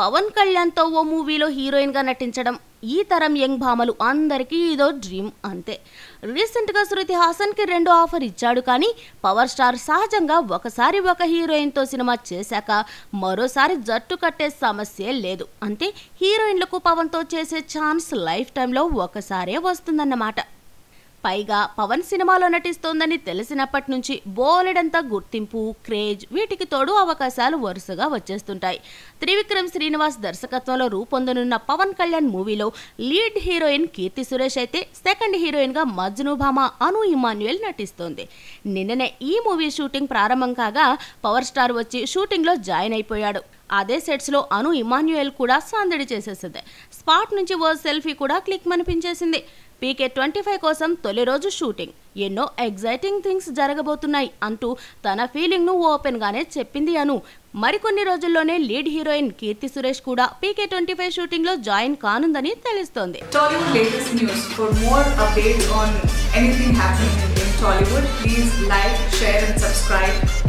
పవన్ కళ్యాణ్తో ఓ మూవీలో హీరోయిన్గా నటించడం ఈ తరం యంగ్ భామలు అందరికీ ఇదో డ్రీమ్ అంతే. రీసెంట్గా శృతి హాసన్కి రెండో ఆఫర్ ఇచ్చాడు కానీ పవర్ స్టార్ సహజంగా ఒకసారి ఒక హీరోయిన్తో సినిమా చేశాక మరోసారి జట్టు కట్టే సమస్యే లేదు. అంటే హీరోయిన్లకు పవన్తో చేసే ఛాన్స్ లైఫ్ టైంలో ఒకసారే వస్తుందన్నమాట. పైగా పవన్ సినిమాలో నటిస్తోందని తెలిసినప్పటి నుంచి బోలెడంత గుర్తింపు క్రేజ్ వీటికి తోడు అవకాశాలు వరుసగా వచ్చేస్తుంటాయి. త్రివిక్రమ్ శ్రీనివాస్ దర్శకత్వంలో రూపొందనున్న పవన్ కళ్యాణ్ మూవీలో లీడ్ హీరోయిన్ కీర్తి సురేష్ అయితే సెకండ్ హీరోయిన్గా మజ్ను భామ అను ఇమాన్యుయల్ నటిస్తోంది. నిన్ననే ఈ మూవీ షూటింగ్ ప్రారంభం కాగా పవర్ స్టార్ వచ్చి షూటింగ్లో జాయిన్ అయిపోయాడు. అదే సెట్స్లో అను ఇమాన్యుయల్ కూడా సందడి చేసేసింది. స్పాట్ నుంచి ఓ సెల్ఫీ కూడా క్లిక్ మనిపించేసింది. పీకే ట్వంటీ ఫైవ్ కోసం తొలి రోజు షూటింగ్. ఎన్నో ఎగ్జైటింగ్ థింగ్స్ జరగబోతున్నాయి అంటూ తన ఫీలింగ్ను ఓపెన్గానే చెప్పింది అను. మరికొన్ని రోజుల్లోనే లీడ్ హీరోయిన్ కీర్తి సురేష్ కూడా పీకే ట్వంటీ ఫైవ్ షూటింగ్లో జాయిన్ కానుందని తెలుస్తోంది. Tollywood please like, share, and subscribe.